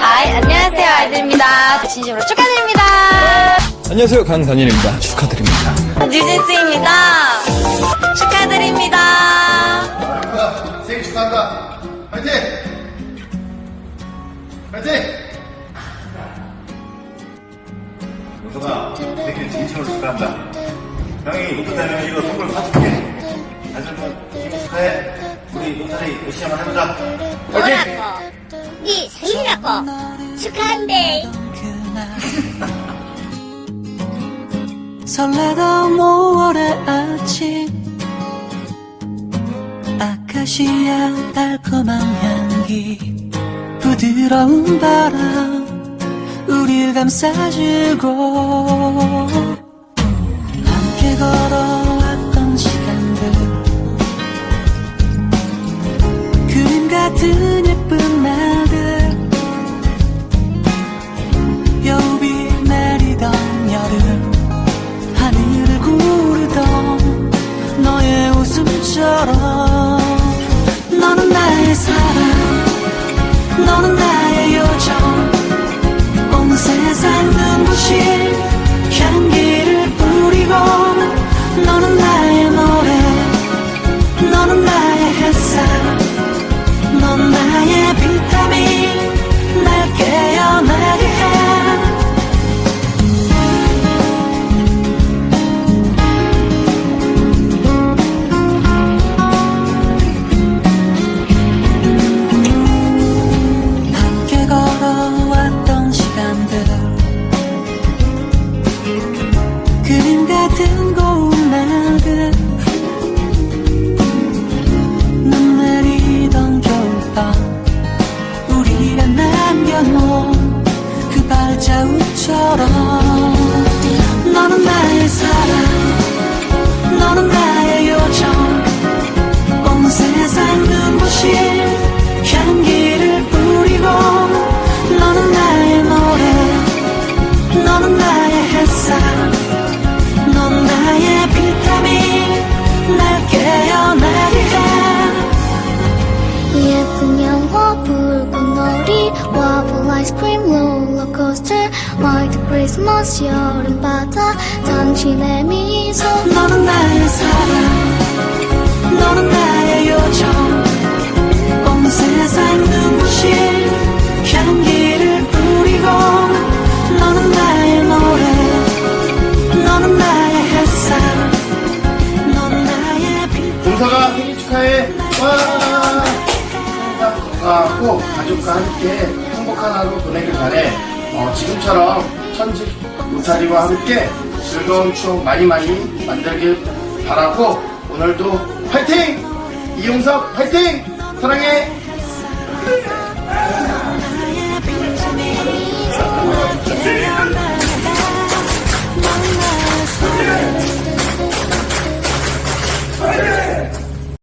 하이, 안녕하세요. 아이들입니다. 진심으로 축하드립니다. 안녕하세요 강단일입니다 축하드립니다 뉴진스입니다. 축하드립니다. 생일 축하한다. 파이팅! 파이팅! 우성아, 생일 진심으로 축하한다. 형이 되면 이거 선물 사줄게. 다시 한번 생일 축하해. 우리 노트리 열심히 한번 해보자. 파이팅! 네 생일이라고. 축하한대 설레던 5월의 아침. 아카시아 달콤한 향기. 부드러운 바람. 우릴 감싸주고. 함께 걸어왔던 시간들. 그림 같은 웃음처럼 너는 나의 사랑 너는 나의 발자국처럼 너는 나의 사랑 너는 나의 요정. 온 세상 눈부신 향기를 뿌리고 너는 나의 노래 너는 나의 햇살 넌 나의 비타민 날 깨어나게 해. 예쁜 영화 불꽃놀이 와플 아이스크림 롤러코스터 크리스마스 여름바다 당신의 미소 너는 나의 사랑 너는 나의 요정 온 세상 눈부신 향기를 뿌리고 너는 나의 노래 너는 나의 햇살 넌 나의 빛 동서가 생일 축하해. 와! 건강하고 가족과 함께 행복한 하루 보내길 바래. 어, 지금처럼 천직 울타리와 함께 즐거운 추억 많이 많이 만들길 바라고 오늘도 화이팅! 이용석 화이팅! 사랑해!